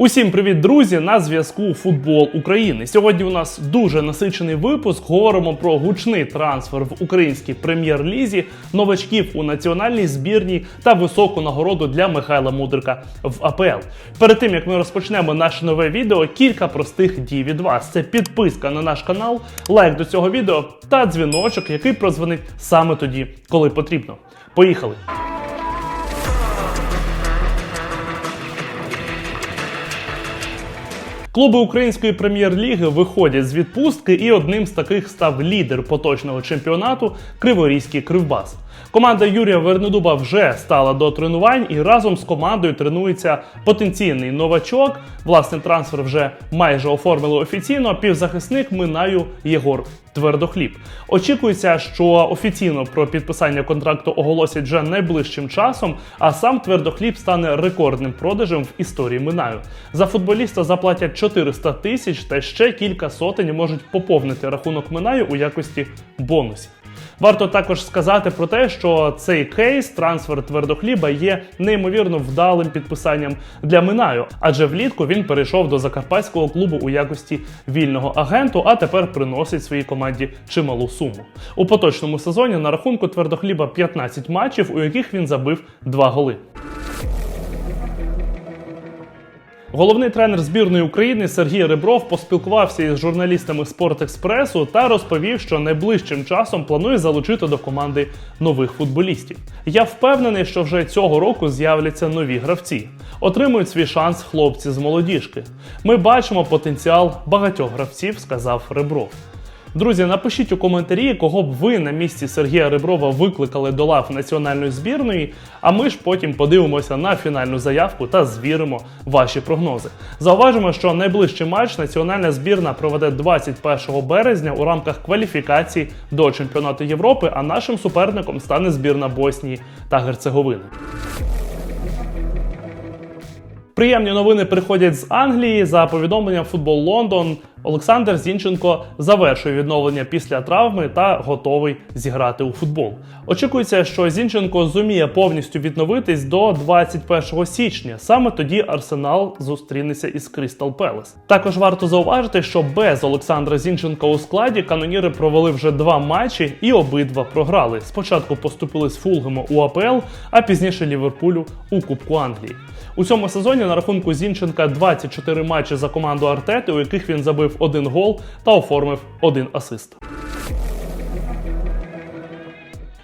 Усім привіт, друзі! На зв'язку Футбол України. Сьогодні у нас дуже насичений випуск. Говоримо про гучний трансфер в українській прем'єр-лізі, новачків у національній збірній та високу нагороду для Михайла Мудрика в АПЛ. Перед тим як ми розпочнемо наше нове відео, кілька простих дій від вас: це підписка на наш канал, лайк до цього відео та дзвіночок, який прозвонить саме тоді, коли потрібно. Поїхали! Клуби української прем'єр-ліги виходять з відпустки, і одним з таких став лідер поточного чемпіонату Криворізький Кривбас. Команда Юрія Вернедуба вже стала до тренувань і разом з командою тренується потенційний новачок. Власне, трансфер вже майже оформили офіційно. Півзахисник Минаю Єгор Твердохліб. Очікується, що офіційно про підписання контракту оголосять вже найближчим часом, а сам Твердохліб стане рекордним продажем в історії Минаю. За футболіста заплатять 400 тисяч та ще кілька сотень можуть поповнити рахунок Минаю у якості бонусів. Варто також сказати про те, що цей кейс, трансфер твердохліба, є неймовірно вдалим підписанням для Минаю, адже влітку він перейшов до закарпатського клубу у якості вільного агенту, а тепер приносить своїй команді чималу суму. У поточному сезоні на рахунку твердохліба 15 матчів, у яких він забив 2 голи. Головний тренер збірної України Сергій Ребров поспілкувався із журналістами Спорт-Експресу та розповів, що найближчим часом планує залучити до команди нових футболістів. Я впевнений, що вже цього року з'являться нові гравці. Отримують свій шанс хлопці з молодіжки. Ми бачимо потенціал багатьох гравців, сказав Ребров. Друзі, напишіть у коментарі, кого б ви на місці Сергія Реброва викликали до лав національної збірної. А ми ж потім подивимося на фінальну заявку та звіримо ваші прогнози. Зауважимо, що найближчий матч національна збірна проведе 21 березня у рамках кваліфікації до чемпіонату Європи. А нашим суперником стане збірна Боснії та Герцеговини. Приємні новини приходять з Англії. За повідомленням Футбол Лондон, Олександр Зінченко завершує відновлення після травми та готовий зіграти у футбол. Очікується, що Зінченко зуміє повністю відновитись до 21 січня. Саме тоді Арсенал зустрінеться із Крістал Пелес. Також варто зауважити, що без Олександра Зінченка у складі каноніри провели вже два матчі і обидва програли. Спочатку поступили з Фулгемо у АПЛ, а пізніше Ліверпулю у Кубку Англії. У цьому сезоні на рахунку Зінченка 24 матчі за команду Артети, у яких він забив один гол та оформив один асист.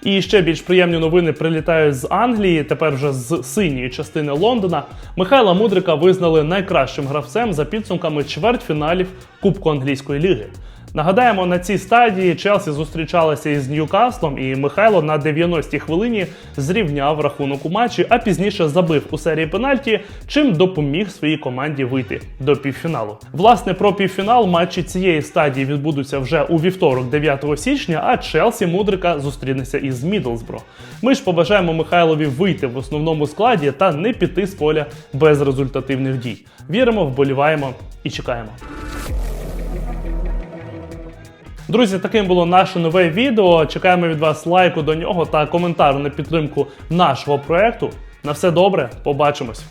І ще більш приємні новини прилітають з Англії. Тепер вже з синьої частини Лондона. Михайла Мудрика визнали найкращим гравцем за підсумками чвертьфіналів Кубку англійської ліги. Нагадаємо, на цій стадії Челсі зустрічалася із Ньюкаслом, і Михайло на 90-й хвилині зрівняв рахунок у матчі, а пізніше забив у серії пенальті, чим допоміг своїй команді вийти до півфіналу. Власне, про півфінал матчі цієї стадії відбудуться вже у вівторок, 9 січня. А Челсі Мудрика зустрінеться із Мідлсбро. Ми ж побажаємо Михайлові вийти в основному складі та не піти з поля без результативних дій. Віримо, вболіваємо і чекаємо. Друзі, таким було наше нове відео. Чекаємо від вас лайку до нього та коментар на підтримку нашого проекту. На все добре, побачимось.